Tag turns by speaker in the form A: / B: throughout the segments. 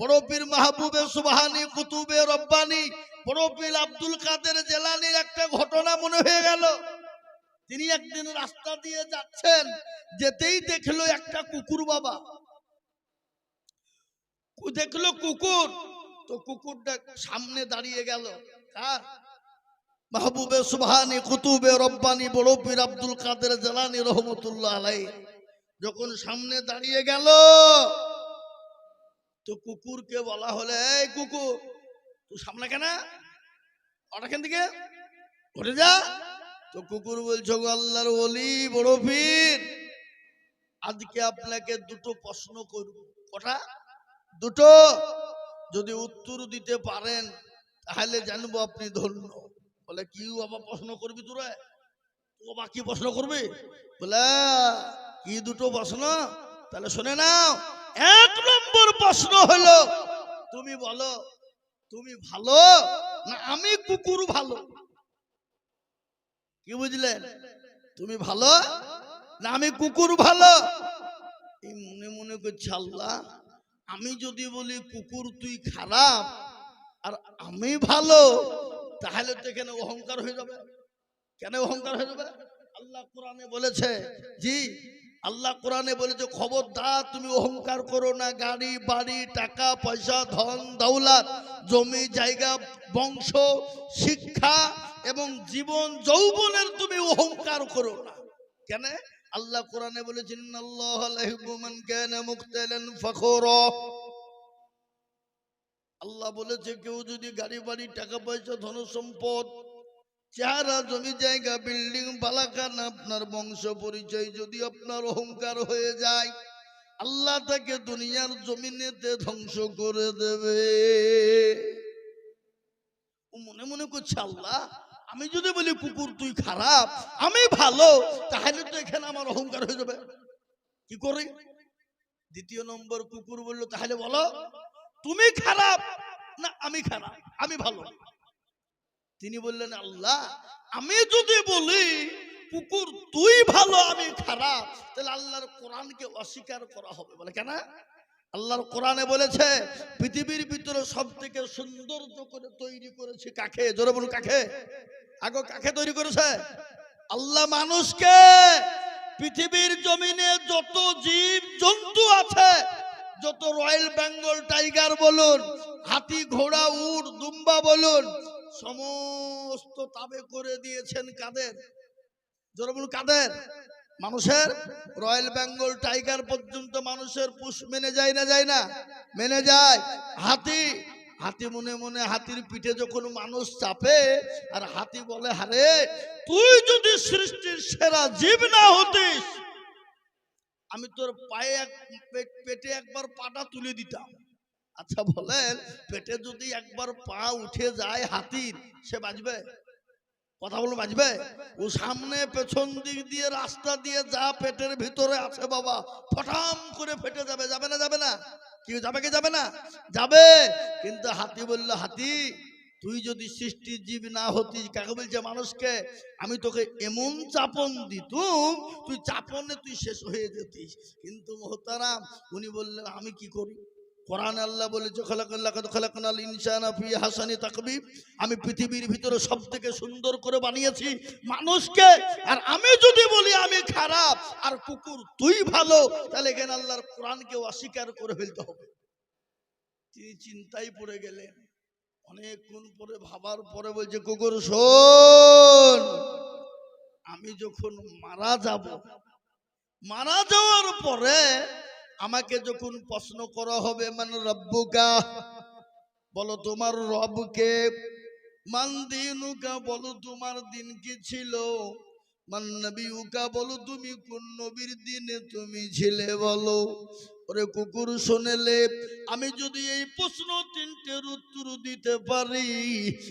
A: বড় পীর মাহবুবে সুবহানি, কুতুবে রব্বানি বড় আব্দুল কাদের জেলানির একটা ঘটনা মনে হয়ে গেল। তিনি একদিন রাস্তা দিয়ে যাচ্ছেন, যেতেই দেখল একটা কুকুর বাবা। দেখল কুকুর, তো কুকুরটা সামনে দাঁড়িয়ে গেল। কার? মাহবুবে সুবহানি, কুতুবে রব্বানি বড় পীর আব্দুল কাদের জেলানি রহমতুল্লাহ আলাই যখন সামনে দাঁড়িয়ে গেল তো কুকুরকে বলা হলে, এই কুকুর, তুই সামনে কেন? ওটা দিকে? ঘটে যা। তো কুকুর বলছো আল্লাহর ওলি, বড় পীর। আজকে আপনাকে দুটো প্রশ্ন করব। কটা? দুটো। যদি উত্তর দিতে পারেন, তাহলে জানব আপনি ধন্য। বলে কি বাবা প্রশ্ন করবি তোরা ও বাবা কি প্রশ্ন করবি? বলে, কি দুটো প্রশ্ন? তাহলে শুনে নাও। এক নম্বর প্রশ্ন হলো, তুমি বলো, তুমি ভালো না আমি কুকুর ভালো? কি বুঝলেন? তুমি ভালো না আমি কুকুর ভালো? এই মনে মনে করছে আল্লাহ, আমি যদি বলি কুকুর তুই খারাপ আর আমি ভালো, তাহলে তো এখানে অহংকার হয়ে যাবে। কেন অহংকার হয়ে যাবে? আল্লাহ কোরআনে বলেছে, জি আল্লাহ কোরআনে বলেছে খবরদার, তুমি অহংকার করো না। গাড়ি, বাড়ি, টাকা, পয়সা, ধন, দৌলত, জমি, জায়গা, বংশ, শিক্ষা এবং জীবন, যৌবনের তুমি অহংকার করো না। কেন? আল্লাহ কোরআনে বলেছেন আল্লাহ বলেছে, কেউ যদি গাড়ি, বাড়ি, টাকা, পয়সা ধন সম্পদ চেহারা, জমি জায়গা, বিল্ডিং বালাকান আপনার বংশ পরিচয় যদি আপনার অহংকার হয়ে যায়, আল্লাহ তাকে দুনিয়ার জমিনেতে ধ্বংস করে দেবে। ও মনে মনে করছে, আল্লাহ, আমি যদি বলি, কুকুর, তুই খারাপ, আমি ভালো, তাহলে তো এখানে আমার অহংকার হয়ে যাবে। কি করি? দ্বিতীয় নম্বর, কুকুর বলল, তাহলে বলো, তুমি খারাপ না আমি খারাপ, আমি ভালো? তিনি বললেন, আল্লাহ, আমি যদি বলি কুকুর তুই ভালো, আমি খারাপ, তাহলে আল্লাহর কোরআনকে অস্বীকার করা হবে। বলে কেন? আল্লাহর কোরআনে বলেছে, পৃথিবীর ভিতরে সব থেকে সৌন্দর্য করে তৈরি করেছে কাকে? জোরে বলুন, কাকে? আগে, কাকে তৈরি করেছে? আল্লাহ মানুষকে পৃথিবীর জমিনে যত জীব জন্তু আছে, যত রয়্যাল বেঙ্গল টাইগার বলুন, হাতি, ঘোড়া, উট, দুম্বা বলুন সমস্ত তাবে করে দিয়েছেন কাদের? জোরে বলুন, কাদের? মানুষের? রয়্যাল বেঙ্গল টাইগার পর্যন্ত মানুষের পুষ মেনে যায় না যায় না? মেনে যায়। হাতি? হাতি মনে মনে হাতির পিঠে যখন মানুষ চাপে, আর হাতি বলে হারে তুই যদি সৃষ্টির সেরা জীব না হতিস, আমি তোর পায়ে এক পেটে একবার পাটা তুলে দিতাম। আচ্ছা বলেন, পেটে যদি একবার পা উঠে যায় হাতির, সে বাঁচবে? কথা বলে, বাঁচবে? ও সামনে পেছন দিক দিয়ে, রাস্তা দিয়ে যা পেটের ভিতরে আছে বাবা, ফটাম করে ফেটে যাবে যাবে না যাবে না? কেউ যাবে কি যাবে না? যাবে। কিন্তু হাতি বলল, হাতি, তুই যদি সৃষ্টির জীব না হতিস, কাকে বলছে মানুষকে? আমি তোকে এমন চাপন দিতুম, তুই চাপনে তুই শেষ হয়ে যেতিস। কিন্তু মোহতারাম, উনি বললেন, আমি কি করি? কোরআন আল্লাহ বলেছে খলাকাল ইনসানা ফি হাসানি তাকবিব আমি পৃথিবীর ভিতরে সব থেকে সুন্দর করে বানিয়েছি মানুষকে। আর আমি যদি বলি আমি খারাপ, আর কুকুর তুই ভালো, তাহলে এখানে আল্লাহর কোরআনকে অস্বীকার করে ফেলতে হবে। তিনি চিন্তায় পড়ে গেলেন। অনেকক্ষণ পরে, ভাবার পরে বলছে, কুকুর, শোন, আমি যখন মারা যাব, মারা যাওয়ার পরে আমাকে যখন প্রশ্ন করা হবে মানে রব্বুকা? বলো, তোমার রবকে মান দিনুকা? বলো, তোমার দিন কি ছিল? মান নবীকা বলো, তুমি কোন নবীর দিনে তুমি ছিলে? বলো, ওরে কুকুর শোনেলে, আমি যদি এই প্রশ্ন তিনটের উত্তর দিতে পারি,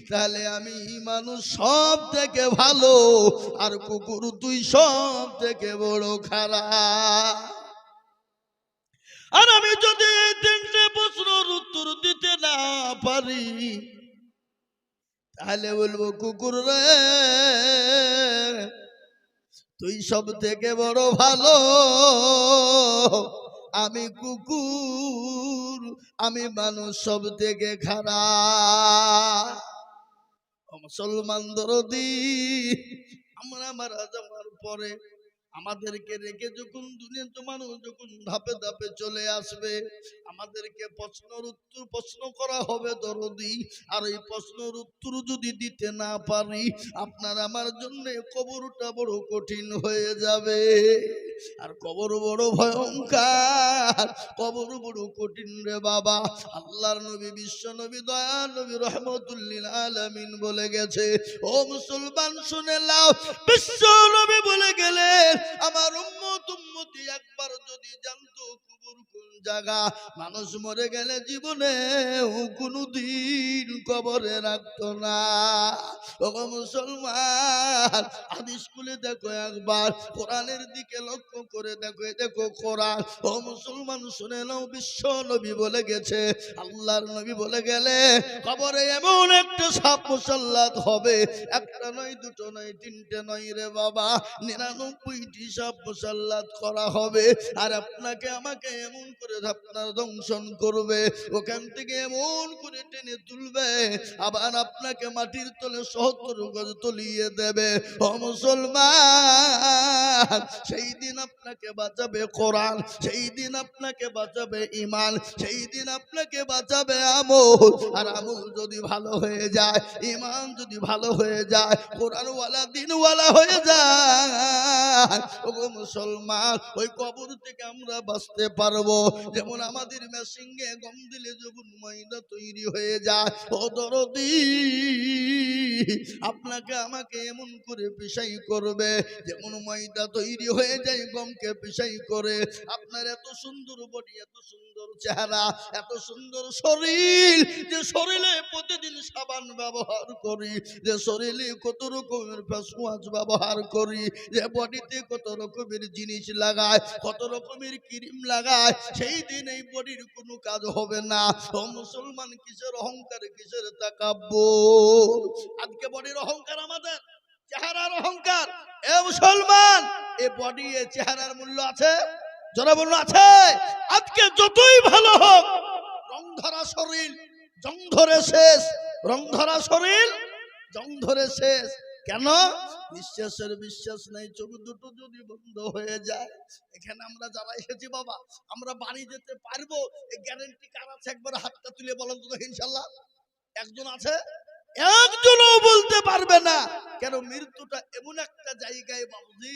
A: তাহলে আমি মানুষ সব থেকে ভালো, আর কুকুর তুই সব থেকে বড় খারাপ। আর আমি যদি তিনটে প্রশ্নের উত্তর দিতে না পারি, তাহলে বলব, কুকুর রে, তুই সব থেকে বড় ভালো। আমি কুকুর, আমি মানুষ সব থেকে খারাপ মুসলমান দরদি, আমরা মারা যাওয়ার পরে আমাদেরকে রেখে যখন দুনিয়াতে মানুষ যখন ধাপে ধাপে চলে আসবে, আমাদেরকে প্রশ্নর উত্তর প্রশ্ন করা হবে দরদি। আর এই প্রশ্নর উত্তর যদি দিতে না পারি, আপনার আমার জন্য কবরটা বড় কঠিন হয়ে যাবে। আর কবর বড় ভয়ঙ্কার। কবর বড় কঠিন রে বাবা। আল্লাহর নবী, বিশ্ব নবী দয়া নবী, রহমতুল্লিল আলমিন বলে গেছে, ও মুসলমান, শুনে লাও বিশ্ব নবী বলে গেলেন আমার উম্মত, উম্মতি একবার যদি জানতো জায়গা। মানুষ মরে গেলে জীবনে কোনো দিন কবরে রাখতো না। ও মুসলমান হাদিস খুলে দেখো একবার, কোরআনের দিকে লক্ষ্য করে দেখো দেখো কোরআন। ও মুসলমান, শুনে নাও, বিশ্ব নবী বলে গেছে, আল্লাহর নবী বলে গেলে, কবরে এমন একটা সাপ মুসল্লাত হবে। একটা নয়, দুটো নয়, তিনটে নয় রে বাবা, নিরানব্বইটি সাপ মুসল্লাত করা হবে। আর আপনাকে আমাকে এমন করে আপনার দংশন করবে, ওখান থেকে এমন করে টেনে তুলবে, আবার আপনাকে মাটির তলে সহত্তর গজ তলিয়ে দেবে। ও মুসলমান, সেই দিন আপনাকে বাঁচাবে কোরআন, সেই দিন আপনাকে বাঁচাবে ইমান সেই দিন আপনাকে বাঁচাবে আমল। আর আমল যদি ভালো হয়ে যায় ইমান যদি ভালো হয়ে যায়, কোরআনওয়ালা দিনওয়ালা হয়ে যায় ও মুসলমান, ওই কবর থেকে আমরা বাঁচতে পারব। যেমন আমাদের মেশিংয়ে গম দিলে যখন ময়দা তৈরি হয়ে যায় ও দরদি আপনাকে আমাকে এমন করে পিসাই করবে, যেমন ময়দা তৈরি হয়ে যায় গমকে পিসাই করে। আপনার এত সুন্দর বডি এত সুন্দর চেহারা, এত সুন্দর শরীর, যে শরীরে প্রতিদিন সাবান ব্যবহার করি, যে শরীরে কত রকমের ফেস ওয়াশ ব্যবহার করি, যে বডিতে কত রকমের জিনিস লাগায়, কত রকমের ক্রিম লাগায়, সেই দিন এই বডির কোনো কাজ হবে না। ও মুসলমান কিসের অহংকার, কিসের তাকাব্য আজকে বডির অহংকার আমাদের, চেহারার অহংকার। এ মুসলমান, এ বডি, এ চেহারার মূল্য আছে? বলল আছে। আজকে যতই ভালো হোক, রং ধরা শরীর, জং ধরে শেষ। রং ধরা শরীর, জং ধরে শেষ। কেন? বিশ্বাসের বিশ্বাস নেই, চোখ দুটো যদি বন্ধ হয়ে যায়, এখানে আমরা যারা এসেছি বাবা, আমরা বাড়ি যেতে পারব এই গ্যারেন্টি কার আছে? একবার হাতটা তুলে বলেন তো ইনশাল্লাহ। একজন আছে? একজনও বলতে পারবে না। কেন মৃত্যুটা এমন একটা জায়গায় বাবুজি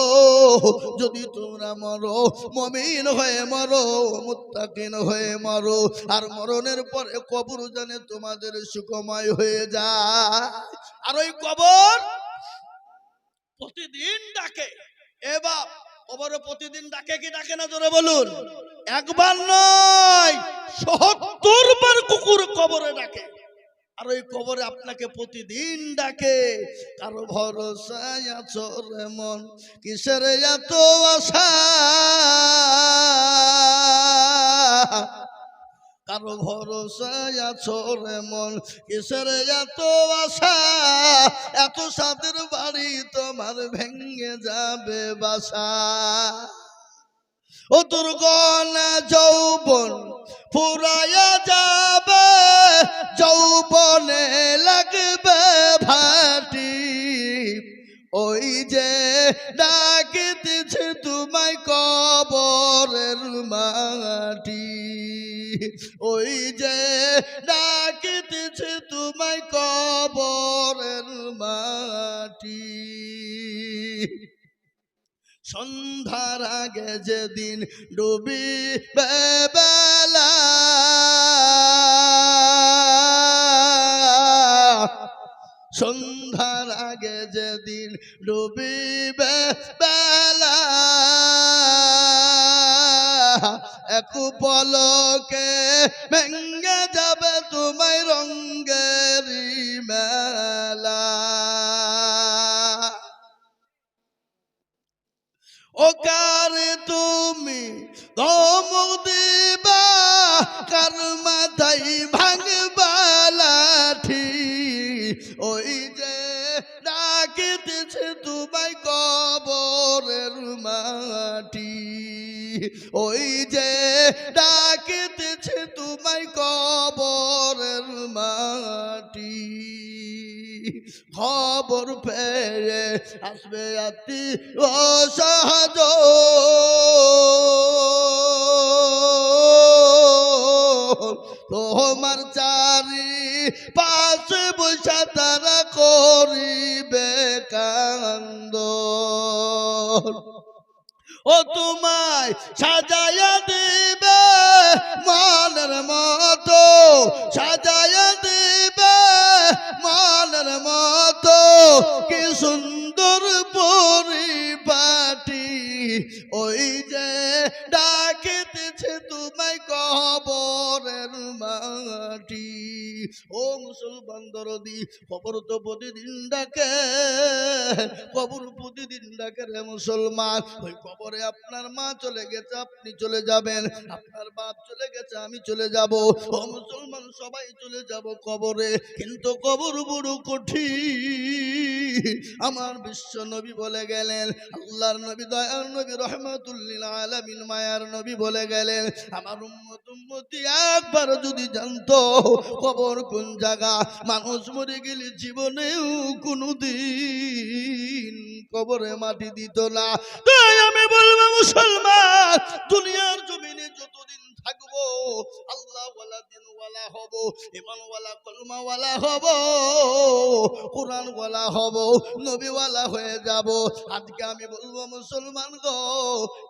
A: যদি তোমরা মরো, মমিন হয়ে মরো, মুত্তাকিন হয়ে মরো, আর মরণের পরে কবর জানে তোমাদের সুখময় হয়ে যায়। আর ওই কবর প্রতিদিন ডাকে। এবার কবরে প্রতিদিন ডাকে কি ডাকে না জোরে বলুন? একবার নয় সত্তর বার কুকুর কবরে ডাকে। আর ওই কবরে আপনাকে প্রতিদিন ডাকে, কারও ভরসায় আছো মন, কিসের এত আশা? কারও ভরসায় আছো মন, কিসের এত আশা? এত সাদের বাড়ি তোমার ভেঙে যাবে বাসা। ও দুর্গনা যৌবন ফুরাইয়া যাবে, যৌবনে লাগবে ভাটি। ওই যে ডাকিতেছে তোমায় কবরের মাটি। ওই যে ডাকিতেছে তোমায় কবরের মাটি। সন্ধ্যার আগে যেদিন ডুবি বেলা, সন্ধ্যার আগে যেদিন ডুবিবে বেলা, এক পলকে ভেঙ্গে যাবে তোমায় রঙ্গেরি মেলা। ও কার তুমি ধমক দিবা কার মাথায় ভাঙবা লাঠি? ওই যে ডাকিতেছে তোমায় কবরের মাটি। ওই যে ডাকিতেছে তোমায় কবরের মাটি। খবর পেয়ে আসবে আতি অসহজ। তোমার চারি পাশে বসা তারা করিবে কান্দ ও তোমায় সাজায়া দিবে মানের মতো সাজায়া দিবে মানের মতো, কি সুন্দর পরিপাটি ওই যে ডাকিতেছে তোমায় কবরের মাটি। ও মুসলমান দরদি কবর তো প্রতিদিন ডাকে, কবর প্রতিদিন ডাকে রে মুসলমান। ওই কবরে আপনার মা চলে গেছে, আপনি চলে যাবেন। আপনার বাপ চলে গেছে, আমি চলে যাব। ও মুসলমান, সবাই চলে যাব কবরে। কিন্তু কবর বড় কঠিন। আমার বিশ্ব নবী বলে গেলেন, আল্লাহর নবী দয়ার রহমাতুল্লিল আলমিন মায়ার নবী বলে গেলেন, আমার উম্মত, উম্মতি একবার যদি জানতো খবর কোন জায়গা, মানুষ মরে গেলে জীবনেও কোনোদিন কবরে মাটি দিত না। তাই আমি বলব, মুসলমান, দুনিয়ার জমিনে যতদিন থাকব। আল্লাহ ওয়ালা, দিন ওয়ালা হব ইমান ওয়ালা, কলমা ওয়ালা হব, কোরআন ওয়ালা হব, নবী ওয়ালা হয়ে যাব। আজকে আমি বলব, মুসলমান গো,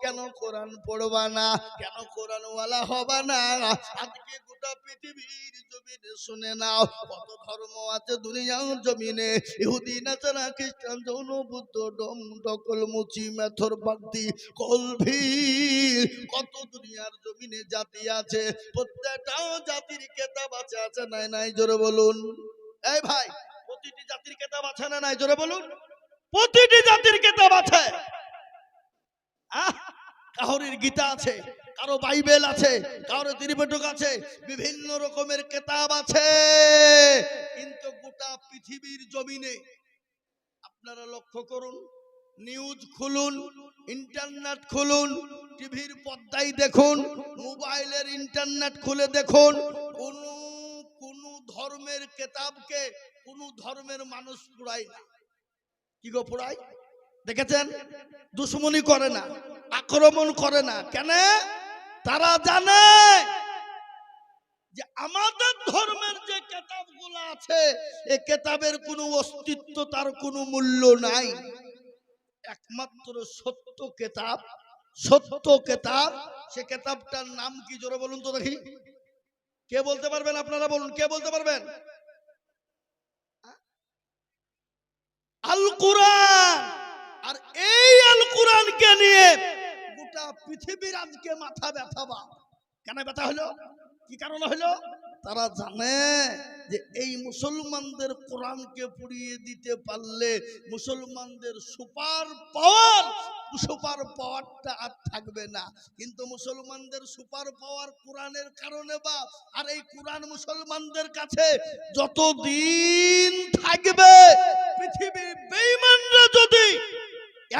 A: কেন কোরআন পড়বা না? কেন কোরআন ওয়ালা হবা না? আজকে গোটা পৃথিবীর জমিনে শুনে নাও, কত ধর্ম আছে দুনিয়ার জমিনে। ইহুদি নাচারা খ্রিস্টান, যৌন, বুদ্ধ, ডম ডকল মুচি মেথর, বাগদি, কলভি, কত দুনিয়ার জমিনে জাতি আছে, প্রত্যেকটা জাতির কেতাব আছে আছে নাই নাই, জোরে বলুন। এই ভাই, প্রতিটি জাতির কেতাব আছে না নাই, জোরে বলুন। প্রতিটি জাতির কেতাব আছে। কাহরির গীতা আছে, কারও বাইবেল আছে, কারও ত্রিপেটক আছে, বিভিন্ন রকমের কেতাব আছে। কিন্তু গোটা পৃথিবীর জমিনে আপনারা লক্ষ্য করুন, নিউজ খুলুন, ইন্টারনেট খুলুন টিভির পর্দায় দেখুন, মোবাইলের ইন্টারনেট খুলে দেখুন, কোন কোন ধর্মের কেতাবকে কোন ধর্মের মানুষ পড়ায় না। কি গো পড়ায়? দেখেছেন? দুশ্মনী করে না, আক্রমণ করে না। কেন? তারা জানে যে আমাদের ধর্মের যে কেতাবগুলো আছে এই কেতাবের কোনো অস্তিত্ব তার কোনো মূল্য নাই। একমাত্র সত্য কেতাব সত্য কেতাব, সে কেতাবটার নাম কি জোরে বলুন তো দেখি। কে বলতে পারবেন আপনারা বলুন, কে বলতে পারবেন? আল কোরআন আর এই আল নিয়ে গোটা পৃথিবীর আজকে মাথা ব্যথা বা কেন ব্যথা হলো? কি কারণে হলো? তারা জানে যে এই মুসলমানদের কোরআনকে পুড়িয়ে দিতে পারলে মুসলমানদের সুপার পাওয়ার সুপার পাওয়ারটা আর থাকবে না। কিন্তু মুসলমানদের সুপার পাওয়ার কোরআনের কারণে বা, আর এই কোরআন মুসলমানদের কাছে যতদিন থাকবে পৃথিবীর বেঈমানরা যদি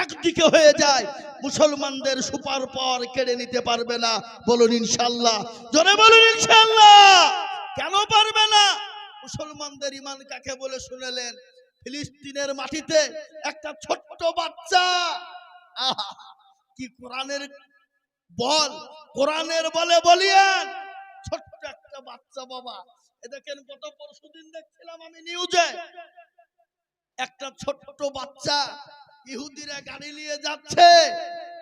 A: একদিকে হয়ে যায়, মুসলমানদের সুপার পাওয়ার কেড়ে নিতে পারবে না। বলুন ইনশাল্লাহ জোরে বলুন ইনশাল্লাহ কেন পারবে না? মুসলমানদের ইমান কাকে বলে শুনেলেন? ফিলিস্তিনের মাটিতে একটা ছোট্ট বাচ্চা কি কোরআনের বল? কোরআনের বলে বলিয়েন। ছোট্ট একটা বাচ্চা বাবা। এ দেখেন, গত পরশুদিন দেখছিলাম আমি নিউজে। একটা ছোট্ট বাচ্চা ইহুদিরা গাড়ি নিয়ে যাচ্ছে,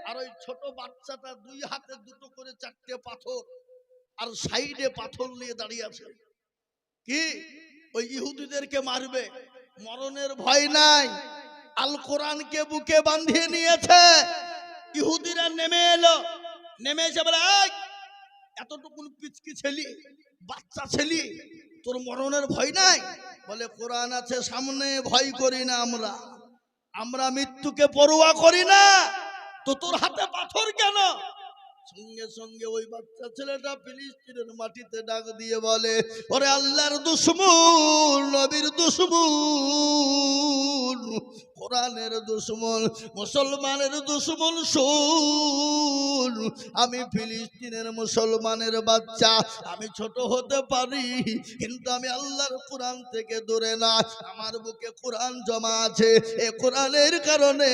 A: আর ওই ছোট বাচ্চাটা দুই হাতে দুটো করে চারটে পাথর, আর সাইডে পাথর নিয়ে দাঁড়িয়ে আছে। কি? ওই ইহুদিদেরকে মারবে। মরণের ভয় নাই। আল কোরআনকে বুকে বাঁধিয়ে নিয়েছে। ইহুদিরা নেমে এলো। নেমে এসে বলে "এই, এতটুকুন পিচকি ছেলি বাচ্চা ছেলি তোর মরণের ভয় নাই? বলে কোরআন আছে সামনে ভয় করি না আমরা। আমরা মৃত্যুকে পরোয়া করি না। তো তোর হাতে পাথর কেন? সঙ্গে সঙ্গে ওই বাচ্চা ছেলেটা ফিলিস্তিনের মাটিতে ডাক দিয়ে বলে, ওরে আল্লাহর দুশ্মন, নবীর দুশ্মন, কোরআনের দুশ্মন, মুসলমানের দুশ্মন শোন, আমি ফিলিস্তিনের মুসলমানের বাচ্চা, আমি ছোট হতে পারি, কিন্তু আমি আল্লাহর কোরআন থেকে দূরে না, আমার বুকে কোরআন জমা আছে, এ কোরআনের কারণে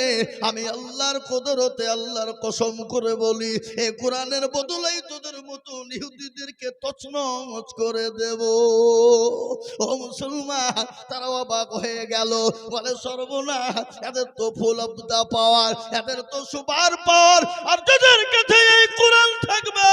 A: আমি আল্লাহর কদরতে আল্লাহর কসম করে বলি, এ কোরআনের বদলেই তোদের মতো ইহুদিদেরকে তছনছ করে দেব। ও মুসলমান, তারা অবাক হয়ে গেল। বলে সর্বনা এদের তো ফুল অব দা পাওয়ার, এদের তো সুপার পাওয়ার, আর যাদের কাছে এই কোরআন থাকবে,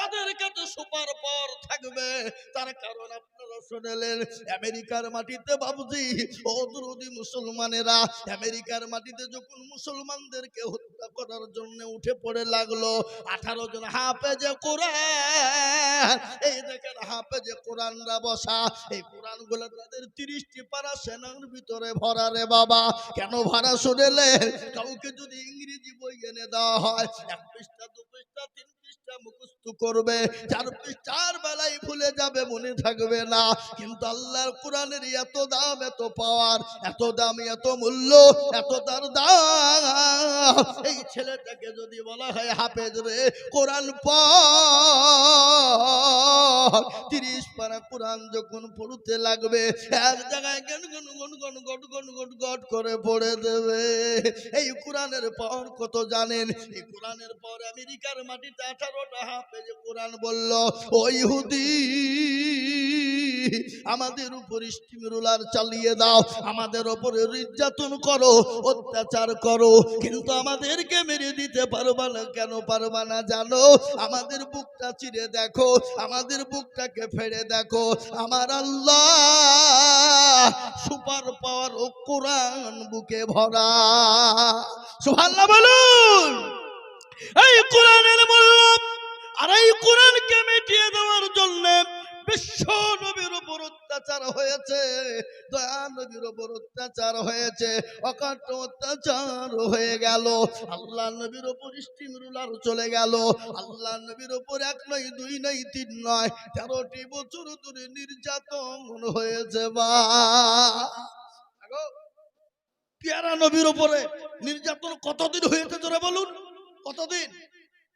A: তাদের কাছে সুপার পাওয়ার থাকবে। তার কারণ আপনারা শুনলেন, আমেরিকার মাটিতে বাবুজি, ও দুরুদি মুসলমানেরা আমেরিকার মাটিতে যখন মুসলমানদেরকে হত্যা করার জন্য উঠে পড়ে লাগল আঠারো জন হাফেজে কোরআন। এই দেখেন হাফে হাফেজে কোরআনরা বসা। এই কোরআনগুলো তাদের তিরিশটি পারা সেনার ভিতরে ভরা রে বাবা। কেন ভরা শুনেলে কাউকে যদি ইংরেজি বই এনে দেওয়া হয়, এক পৃষ্ঠা, দু পৃষ্ঠা, তিন পাওয়ার কোরআন পারা কোরআন যখন পড়তে লাগবে, এক জায়গায় গন গন গট করে পড়ে দেবে। এই কোরআনের পর কত জানেন? এই কোরআনের পর আমেরিকার মাটিতে কোরআন বলল, ও ইহুদি, আমাদের উপর স্টিম রুলার চালিয়ে দাও, আমাদের ওপরে নির্যাতন করো, অত্যাচার করো, কিন্তু আমাদেরকে মেরে দিতে পারবা না, কেন পারবা না জানো? আমাদের বুকটা চিরে দেখো, আমাদের বুকটাকে ফেড়ে দেখো, আমার আল্লাহ সুপার পাওয়ার ও কোরআন বুকে ভরা। সুবহানাল্লাহ বলুন। এই কোরআনের মূল্য আর এই কোরআনকে মিটিয়ে দেওয়ার জন্য বিশ্ব নবীর উপর অত্যাচার হয়েছে, দয়া নবীর উপর অত্যাচার হয়েছে অকাট অত্যাচার হয়ে গেল। আল্লাহ নবীর উপর স্টিম রুলার চলে গেল। আল্লাহ নবীর উপর এক নয়, দুই নয়, তিন নয়, তেরোটি বছর ধরে নির্যাতন হয়েছে বা। পেয়ারা নবীর উপরে নির্যাতন কতদিন হয়েছে তোরা বলুন? কতদিন?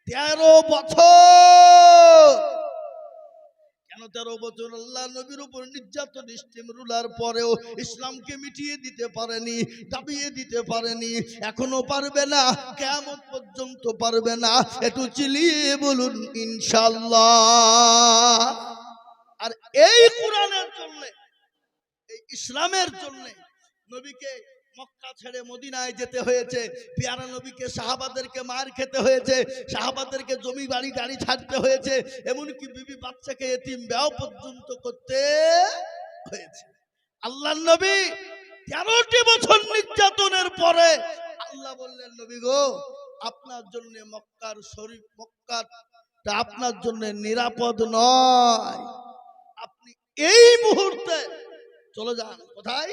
A: তেরো বছর। কেন তেরো বছর? আল্লাহ নবীর উপর নির্যাতন স্টিম রুলার পরেও ইসলামকে মিটিয়ে দিতে পারেনি, দাবিয়ে দিতে পারেনি। এখনও পারবে না কেমন পর্যন্ত পারবে না। একটু চিলিয়ে বলুন ইনশাল্লাহ আর এই কোরআনের জন্য, এই ইসলামের জন্য নবীকে মক্কা ছেড়ে মদিনায় যেতে হয়েছে। পেয়ারা নবীকে, সাহাবাদেরকে মার খেতে হয়েছে। সাহাবাদেরকে জমি বাড়ি গাড়ি ছাড়তে হয়েছে। এমনকি বিবি বাচ্চাকে এতিম ব্যাও পর্যন্ত করতে হয়েছে। আল্লাহ নবী তেরোটি বছর নির্যাতনের পরে আল্লাহ বললেন, নবী গো, আপনার জন্য মক্কার শরীফ, মক্কাটা আপনার জন্য নিরাপদ নয়। আপনি এই মুহূর্তে চলে যান। কোথায়?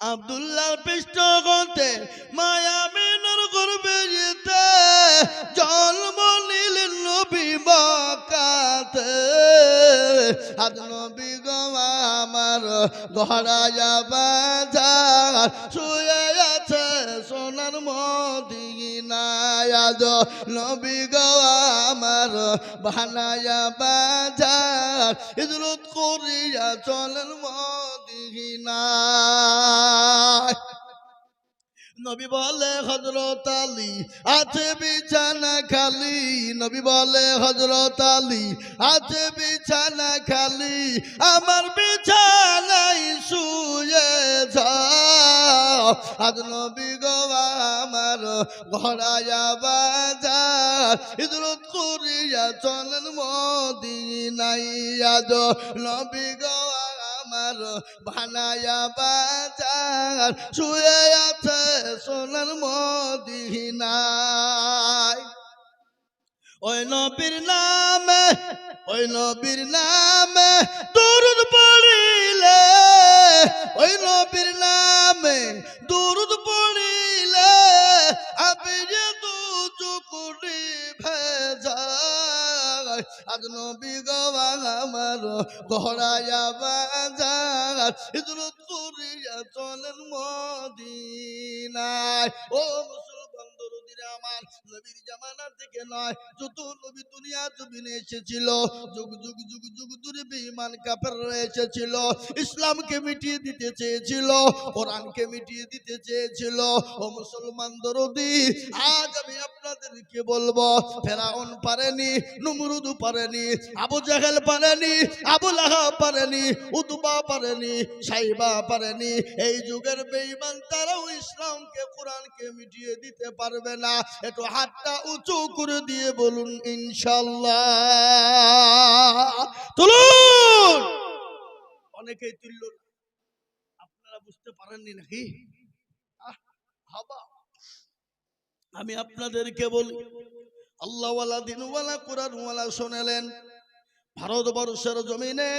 A: আব্দুল্লাহ পৃষ্ঠ গন্তে মেনর করবে যেতে জন্ম নিলেন নবী বকাতে আজ নবী গো আমার গহরায়া বাজার শুয়ে আছে সোনার মদিনায়। আজ নবী গো আমার বানায়া বাজার। হিজরত করিয়া চলেন মদিনায়। নবী বলে হজরত আলী, আছে বিছানা খালি। নবী বলে হজরত আলী, আছে বিছানা খালি। আমার বিছানায় শুয়ে আজ নবী গো আমার ঘরায়া বাজার। ইদরত করিয়া চলেন মদিনাই আজ নবী গো আমার বানায়া বাজার, শুয়ে আছে সোনার মদিনায়। ওই নবীর নামে, ওই নবীর নামে দরুদ পড়িলে, ওই নবীর নামে দরুদ পড়িলে যে দু চুকুরি ভেজাই আজ নবী গওয়া আমার ঘরায়া বাজার হিজরত করিয়া মদিনায়। ও আমার নবীর জামানা থেকে নয়, যত নবী দুনিয়া জমিনে এসেছিল, যুগ যুগ যুগ যুগ বেঈমান এসেছিল, ইসলামকে মিটিয়ে দিতে চেয়েছিল, কোরআনকে মিটিয়ে দিতে চেয়েছিল। ও মুসলমান দরদি আজ আমি আপনাদেরকে বলব, ফেরাউন পারেনি পারেনি, আবু জাহেল পারেনি, আবু লাহাব পারেনি পারেনি, সাইবা পারেনি। এই যুগের বেঈমান তারাও ইসলামকে, কোরআনকে মিটিয়ে দিতে পারবে না। একটু হাতটা উঁচু করে দিয়ে বলুন ইনশাল্লাহ তুলুন! অনেকেই তুলল। আপনারা বুঝতে পারেননি নাকি? আমি আপনাদেরকে বলি, আল্লাহওয়ালা, দিনওয়ালা, কোরআনওয়ালা শোনালেন। ভারতবর্ষের জমিনে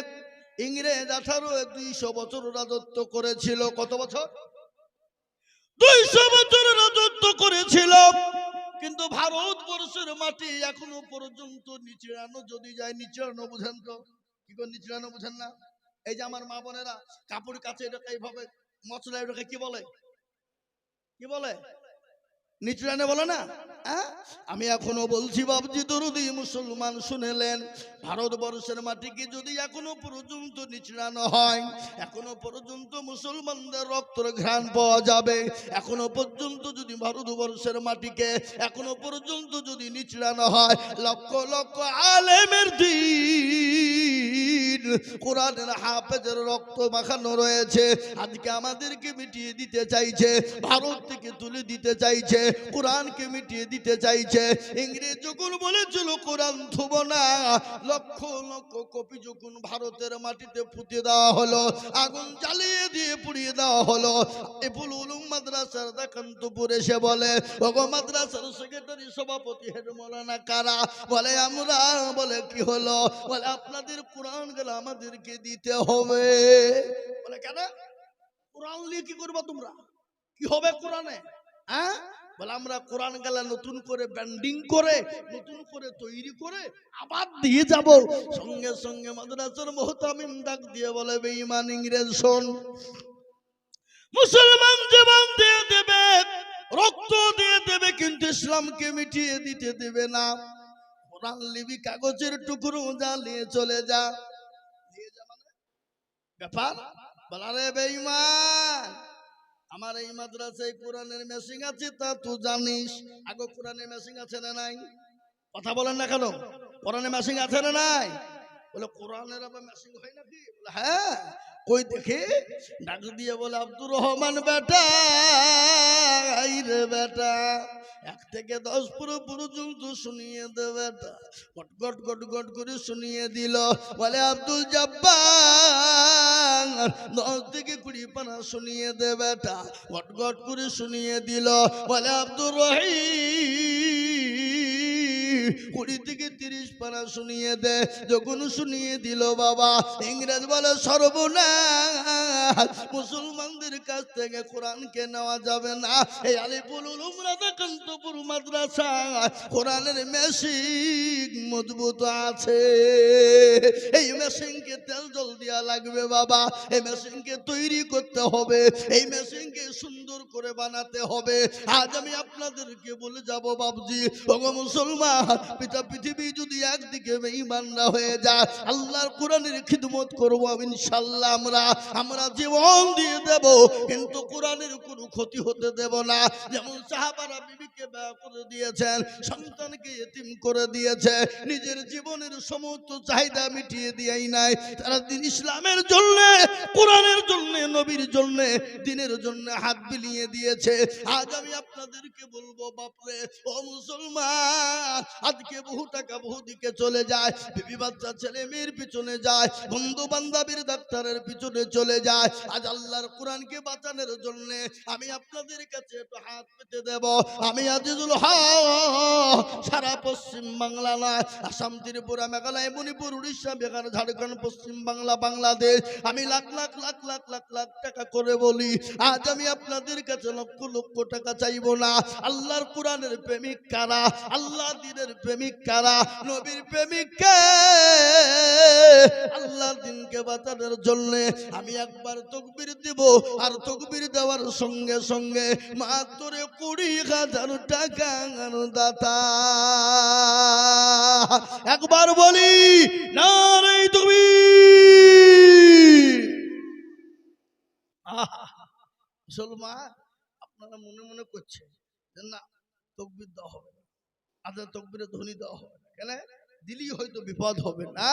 A: ইংরেজ আঠারো, দুইশো বছর রাজত্ব করেছিল। কত বছর? দুইশো বছর রাজত্ব করেছিল। কিন্তু ভারতবর্ষের মাটি এখনও পর্যন্ত নিচড়ানো, যদি যায় নিচড়ানো, বুঝেন তো? কি করে নিচড়ানো, বুঝেন না? এই যে আমার মা বোনেরা কাপড় কাছে এটাকে এইভাবে মশলা এটাকে কি বলে? কি বলে? নিচড়ানে বলো না? হ্যাঁ? আমি এখনও বলছি বাবজি দরুদি মুসলমান, শুনেলেন। ভারতবর্ষের মাটিকে যদি এখনও পর্যন্ত নিচড়ানো হয়, এখনও পর্যন্ত মুসলমানদের রক্তর ঘ্রাণ পাওয়া যাবে। এখনও পর্যন্ত যদি ভারতবর্ষের মাটিকে এখনও পর্যন্ত যদি নিচড়ানো হয়, লক্ষ লক্ষ আলেমের দিন কোরআনের হাফেজের রক্ত মাখানো রয়েছে। আজকে আমাদেরকে মিটিয়ে দিতে চাইছে, ভারত থেকে তুলে দিতে চাইছে, কোরআনকে মিটিয়ে দিতে চাইছে। ইংরেজ যখন বলেছিল, কোরআন থুব না। লক্ষ লক্ষ কপি যখন ভারতের মাটিতে পুঁতে দেওয়া হলো, আগুন জ্বালিয়ে দিয়ে পুড়িয়ে দেওয়া হলো এপুল উলুম মাদ্রাসার দেখান্তপুর এসে বলে, ওগো মাদ্রাসার সেক্রেটারি সভাপতি হেড মৌলানা কারা? বলে, আমরা। বলে, কি হলো? বলে, আপনাদের কোরআন গেলে আমাদেরকে দিতে হবে। বলে, কেন? কোরআন নিয়ে কি করব তোমরা? কি হবে কোরআনে? হ্যাঁ? বলে, আমরা কোরআন গালা নতুন করে ব্যান্ডিং করে, নতুন করে তৈরি করে আবার দিয়ে যাব। সঙ্গে সঙ্গে মাদ্রাসার মোহতামিম ডাক দিয়ে বলে, বেঈমান ইংরেজ, শোন। মুসলমান জীবন দিয়ে দেবে, রক্ত দিয়ে দেবে, কিন্তু ইসলামকে মিটিয়ে দিতে দেবে না। কোরআন লিবি কাগজের টুকরো জ্বালিয়ে চলে যা। ব্যাপার? বলারে বেঈমান, আমার এই মাদ্রাসায় কোরআনের মেশিং আছে, তা তুই জানিস। আগে কোরআনের মেশিং আছে না নাই? কথা বলেন না কেন? কোরআনের মেশিং আছে না নাই? বলে, কোরআনের আবার মেশিং হয় নাকি? বলে হ্যাঁ। কই দেখে? ডাক দিয়ে বলে, আব্দুর রহমান বেটা রে বেটা। এক থেকে দশ পুরো পর্যন্ত শুনিয়ে দে বেটা। গট গট গট গট করে শুনিয়ে দিল। বলে, আব্দুল জব্বার দশ থেকে কুড়ি পানা শুনিয়ে দে বেটা। গট করে শুনিয়ে দিল, বলে আব্দুর রহিম, কুড়ি থেকে তিরিশ পানা শুনিয়ে দে, যখন শুনিয়ে দিল বাবা, ইংরেজ বলে, সর্বনাশ, মুসলমানদের কাছ থেকে কোরআনকে নেওয়া যাবে না। এই আলিপুর কান্তপুর মাদ্রাসা কোরআনের মেশিন মজবুত আছে। এই মেশিনকে তেল জল দেওয়া লাগবে বাবা, এই মেশিনকে তৈরি করতে হবে, এই মেশিনকে সুন্দর করে বানাতে হবে। আজ আমি আপনাদেরকে বলে যাব বাবজি ওগো মুসলমান, পিতা পৃথিবী যদি একদিকে বেঈমানরা হয়ে যায়, আল্লাহর কোরআনের খিদমত করব ইনশাল্লাহ আমরা। আমরা জীবন দিয়ে দেব, কিন্তু কোরআনের কোনো ক্ষতি হতে দেব না। যেমন সাহাবারা বিবিকে ব্যয় করে দিয়েছেন, সন্তানকে এতিম করে দিয়েছে, নিজের জীবনের সমস্ত চাহিদা মিটিয়ে দিয়েই নাই। তারা দিন ইসলামের জন্য কোরআনের জন্য নবীর জন্য, দিনের জন্য হাত বিলিয়ে দিয়েছে। আজ আমি আপনাদেরকে বলব, বাপরে, ও মুসলমান, আজকে বহু টাকা বহু দিকে চলে যায়। বিবি বাচ্চা, ছেলে মেয়ের পিছনে যায়, বন্ধু বান্ধবীর ডাক্তারের পিছনে চলে যায়। আজ আল্লাহর কোরআনকে বাঁচানোর জন্য আমি আপনাদের কাছে হাত পেতে দেব। আমি আজিজুল হক, সারা পশ্চিম বাংলা নয়, আসাম, ত্রিপুরা, মেঘালয়, মণিপুর, উড়িষ্যা, বিহার, ঝাড়খণ্ড, পশ্চিম বাংলা, বাংলাদেশ। আমি লাখ লাখ লাখ লাখ লাখ লাখ টাকা করে বলি, আজ আমি আপনাদের কাছে লক্ষ লক্ষ টাকা চাইব না। আল্লাহর কোরআনের প্রেমিক কারা? আল্লাহ দিনের প্রেমিক কারা? নবীর প্রেমিক কে? আল্লাহর দিনকে বাঁচানোর জন্য আমি একবার তকবির দিব, আর তকবির দেওয়ার সঙ্গে সঙ্গে মাত্র কুড়ি হাজার টাকা দাতা। একবার বলি না রে মা মুসলমান আপনারা মনে মনে করছেন যে না, তকবির দেওয়া হবে না। আদা তকবিরে ধ্বনি দেওয়া হবে না। কেন? দিলেই হয়তো বিপদ হবে না।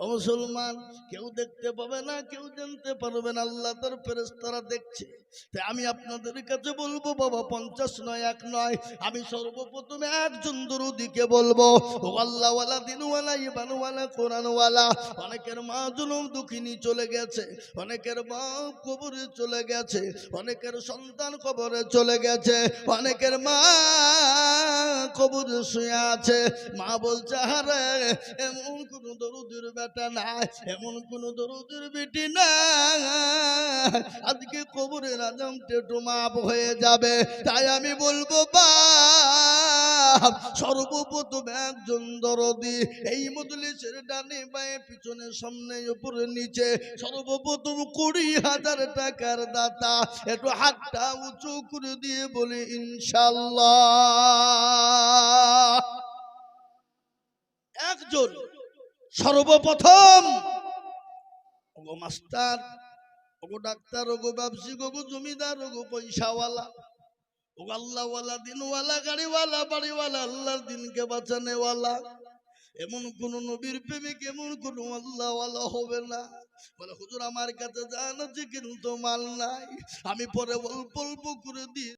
A: ও মুসলমান, কেউ দেখতে পাবে না, কেউ জানতে পারবে না, আল্লাহ তার ফেরেস্তারা দেখছে। তাই আমি আপনাদের কাছে বলব, বাবা, পঞ্চাশ নয়, এক নয়, আমি সর্বপ্রথমে একজন বলব, ও আল্লাহওয়ালা, দিনওয়ালা ইবানওয়ালা কোরআনওয়ালা, অনেকের মা জুলুম দুঃখিনী চলে গেছে, অনেকের মা কবরে চলে গেছে, অনেকের সন্তান কবরে চলে গেছে, অনেকের মা কবরে শুয়ে আছে। মা বলছে হারে এমন কোন দরুদের বেটা এমন কোন বেটি না। আজকে কবরের আজম টেটু মাপ হয়ে যাবে, তাই আমি বলব, বাপ, সর্বপ্রথম একজন দরদি এই মজলিসের ডানে পিছনে, সামনে, উপরে, নিচে, সর্বপ্রথম কুড়ি হাজার টাকার দাতা, একটু হাতটা উঁচু করে দিয়ে বলি, ইনশাল্লাহ। একজন সর্বপ্রথম ওগো মাস্টার, ওগো ডাক্তার, ওগো ব্যবসায়িক ওগো জমিদার, ওগো পয়সাওয়ালা ও আল্লাহওয়ালা, দিনওয়ালা, গাড়িওয়ালা, বাড়িওয়ালা, আল্লাহর দিনকে বাঁচানেওয়ালা। এমন কোন নবীর প্রেমিক, এমন কোন আল্লাহওয়ালা হবে না। বলে, হুজুর, আমার কাছে জান আছে কিন্তু মাল নাই। আমি পরে অল্প অল্প করে দিয়ে